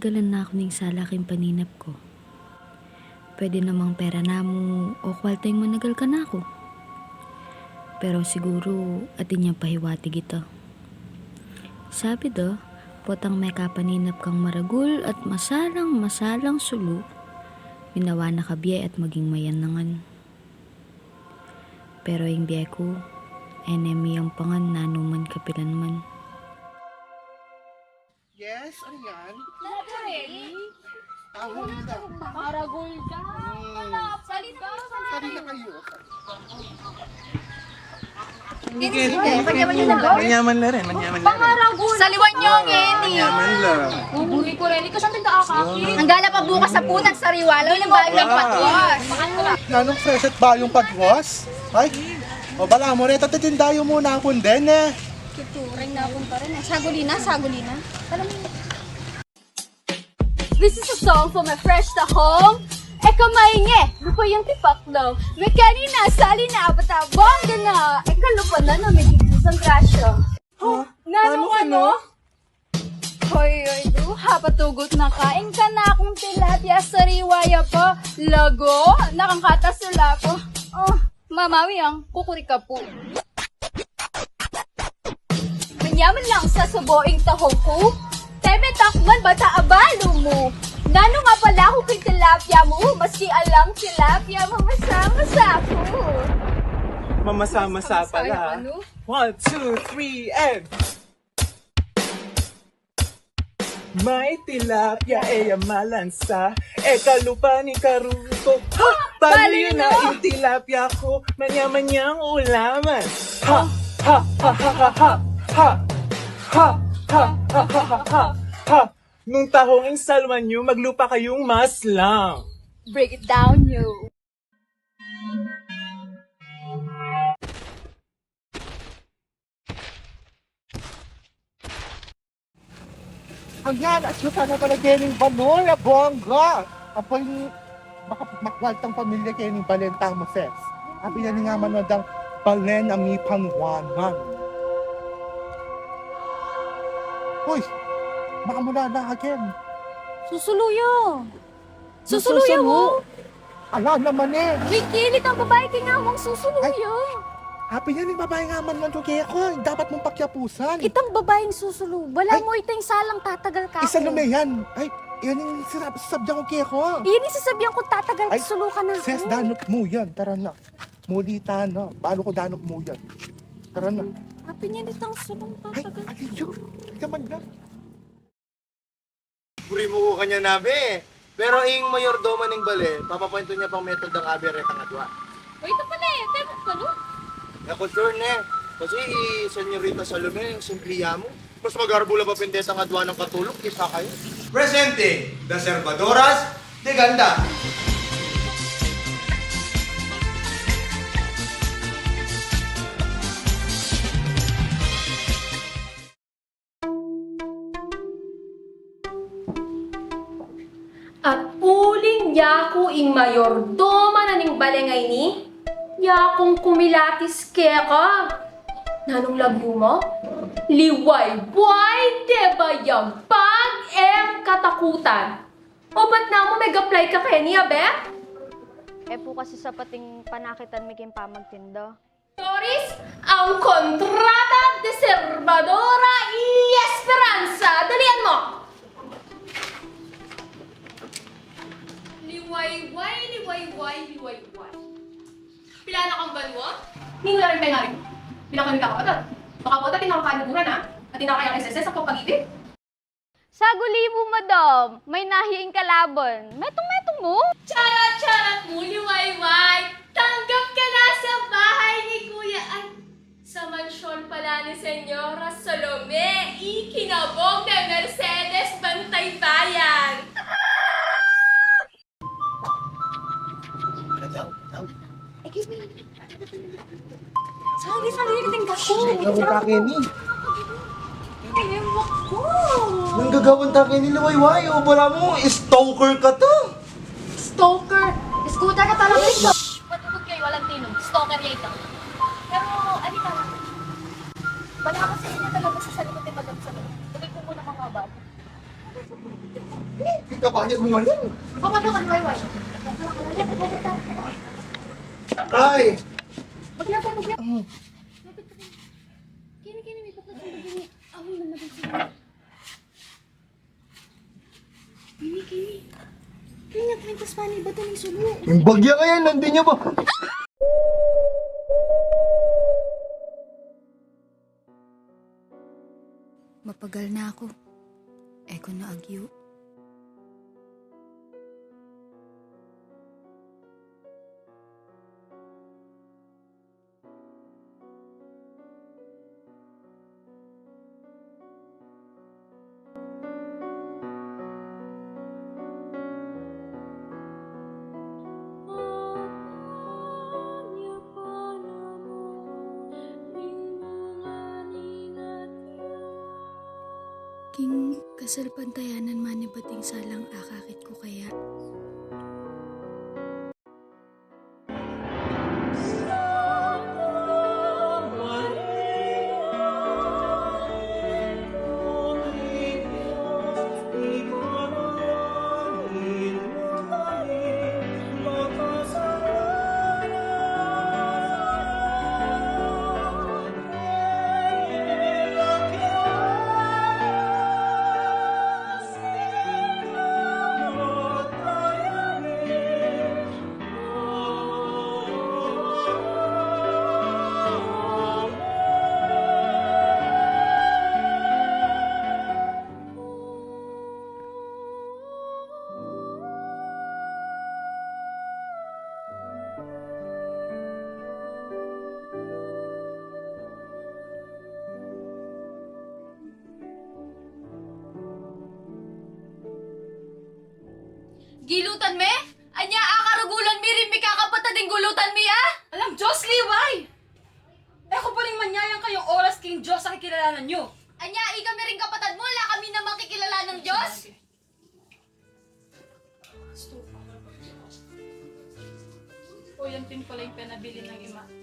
Managalan na ako ning sa laking paninap ko. Pwede namang pera na mo o kwalteng managal ka na ako. Pero siguro atin niya pahiwati kita. Sabi do, potang may kapaninap kang maragul at masalang masalang sulu, minawa na kabiyay at maging mayan nangan. Pero yung biyay ko, enemy ang pangan nanuman kapilan man. Yes, ano yan? Library? Ahon na. Maragol ka. Hmm. Salita. Sabi na kayo. Manyaman na rin, manyaman na rin. Pangaragol. Saliwan niyo ang eni. Manyaman lang. Bubuli ko rin. Ikaw saan pinakaakakit? Ang gala pa bukas sa punan sa Riwalo, yung bago ng patwas. Nanong fresh at ba yung pagwas? Ay, o bala mo rin, tatitindayo muna ako din eh. Tuturing na akong pa rin. eh. Sagulina, sagulina. This is a song for my fresh to home. E kamay nge, lupa yung tipak daw. May kanina, sali na, patabong na. E kalupa na na, may digusang grasya. Oh, nanong ano? Hoy, hoy, du, hapatugot na kain ka na akong tilapia sa riwaya pa. Lago, nakangkata sila ko. Oh, mamawi ang kukuri ka po. Manyaman lang sa suboing tahong ko. Teme takman bata abalo mo. Nano nga pala ako kay tilapia mo, maski alang tilapia mamasama sa ako. Mamasa-masa Ay, pala. ano? One, two, three, and... May tilapia e malansa E kalupa ni Karuto Ha! Baliw na yung tilapia ko Manya-manyang ulaman Ha! Ha! Ha! Ha! Ha! Ha! Ha! Ha! Ha! Ha! Ha! Ha! Ha! Ha! Nung tahong insalman nyo, maglupa kayong mas lang. Break it down, yo. Hangyan, at yung sana pala Kening Banora, bongga. Apo yung makwaltang pamilya Kening Balentang Moses. Abi na ni nga manodang Balen Ami Pangwanan. Uy, baka mula na again. Susuluyo. Susuluyo mo. Ala naman eh. May kilit ang babae kinamang susuluyo. Happy na ni babae nga man lang kaya ko. Dapat mong pakyapusan. itang babaeng susulu. Wala Ay. mo itang salang tatagal ka Isa lume yan. Ay, yan yung sirap sabdyan ko kaya ko. Iyan yung sasabihan ko tatagal Ay, sulu ka na ako. Ses, danok mo yan. Tara na. Mulita na. Paano ko danok mo yan? Tara na. Happy niya itang sulong Ay, tatagal. alin yun? Kaman na. Puri mo ko kanya nabe. Pero ing mayordomo ning bale, papapunto niya pang method ng abere nga dua. Wait, ito pala eh. Temo pa no? Ako sure ne. Kasi i senyorita Salome, yung simpliya mo. Mas magarbula pa pendeta nga dua ng katulog, isa kayo. Presente, the Servadoras de Ganda. At uling yaku ing mayordoma na ning balengay ni, yakong kumilatis keka. Nanong lagyo mo? Liway buhay, deba yung pag em katakutan. O ba't na mo mag-apply ka kaya niya, be? Eh po kasi sa pating panakitan may pamagtindo. Doris, ang kontrata de Hindi nga rin pengarin. Pila kami kakapatat. Baka po dati nakakanuguran ha? At tinakayang SSS ang pagpagibig. Saguli mo, madam. May nahiing kalaban. Metong-metong mo. Charat-charat mo, liwayway! Tanggap ka na sa bahay ni Kuya ay sa mansyon pala ni Senyora Salome, ikinabog ng Mercedes gagawin takin ni. Ewan ko. Nang gagawin takin ni Luwayway, o oh, wala mo, stalker ka to. Stalker. Scooter ka talaga ito. Matutog kayo, walang tinong. Stalker niya ito. Pero, ano ka lang. Wala ako sa inyo talaga sa salikot yung pagkakasabi. Tuloy ko muna mga bago. Hindi ka pa mo man yan. Kapatong ka, Luwayway. Ay! Huwag na ito, huwag na. Ah. Kini, kini. Kini nga kwintas pa ni Bato ng sulo. Yung bagya ngayon, nandun niya ba? Mapagal na ako. Eko na agyo. Kasal pantayanan man ni bating salang akakit ko kaya. Gilutan me? Anya akarugulan mi rin mi kakapatad ng gulutan mi ah? Alam, Diyos, liway! Eh, kung pa rin manyayang kayong oras king Diyos ang kikilalanan nyo. Anya, ika mi rin kapatad mo, wala kami na makikilala ng Diyos? O yan din pala yung pinabili ng ima.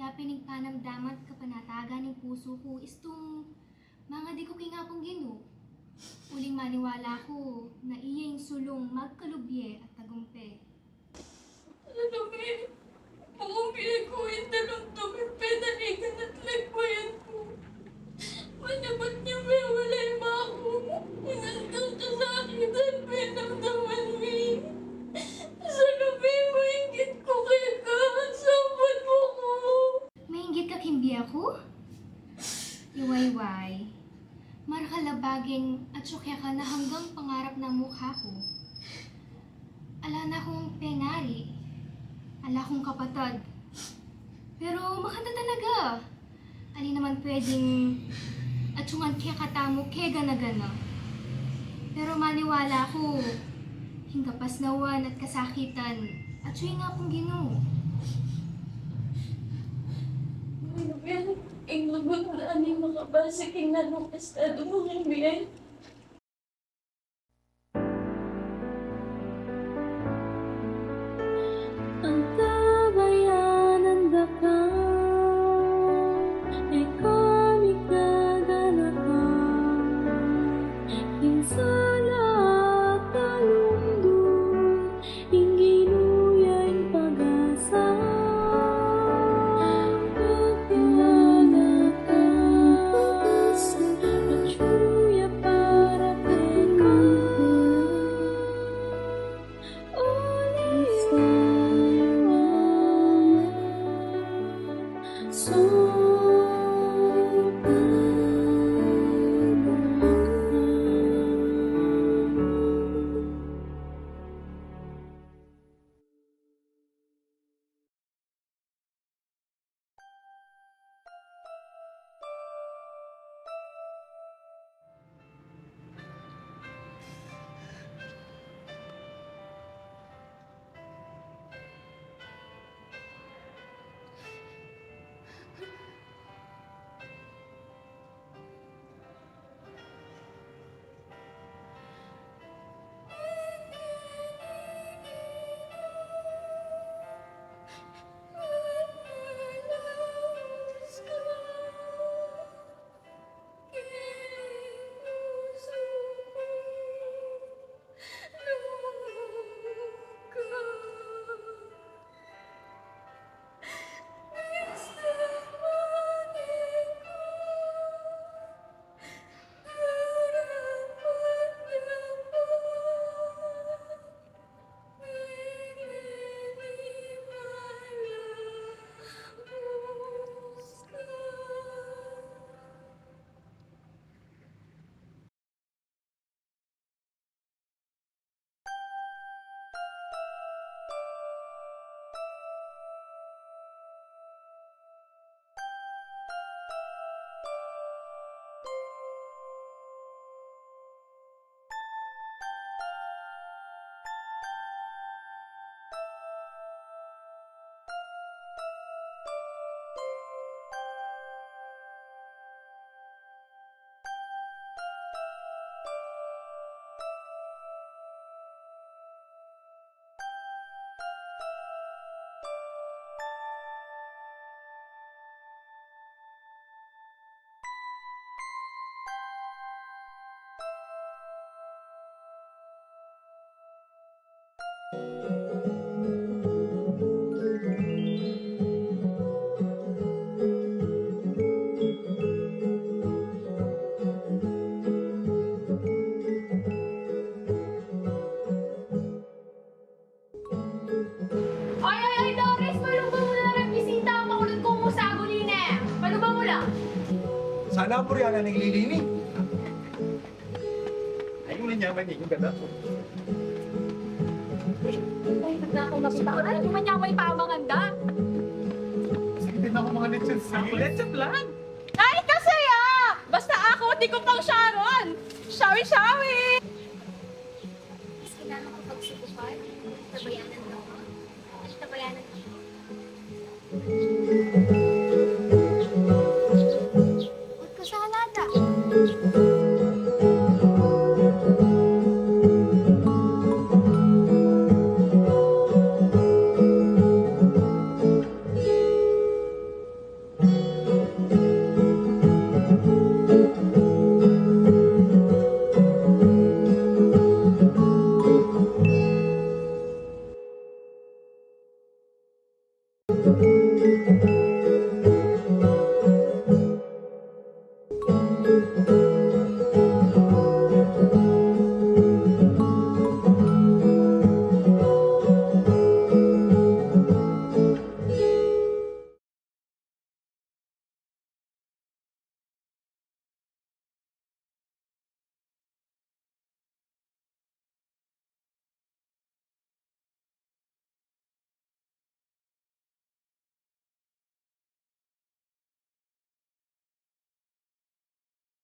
Yapinig panamdaman kapanatagan ng puso ko istong mga di ko kingapong gino. Uling maniwala ko na iya yung sulong magkalubye at tagumpe. Salome, kung pinagkuhin talong tumi, penaligan at lagbayan ko. Akong kapatad. Pero makanta talaga. Ali naman pwedeng at sungan kaya katamo kaya gana-gana. Pero maniwala ko, hinggapas nawan at kasakitan, at suy nga pong ginoo. Ang lagot na ani makabasa king nanong estado mo ng Ay, ay, ay, Doris! Malunggo mo na rin bisita ang makulot kong musaguli na. Paano ba mo lang? Sana ang naglilini. Ay, yung nanyaman niya, yung ganda. Akong nakita? Ay, gumanyamay pa ang maganda. Sige din ako mga lechon sige. Lechon lang! Kasi ah! Basta ako, di ko pang Sharon! Shawi-shawi! Mas kailangan ko pagsubukan. Tabayanan ako. At tabayanan.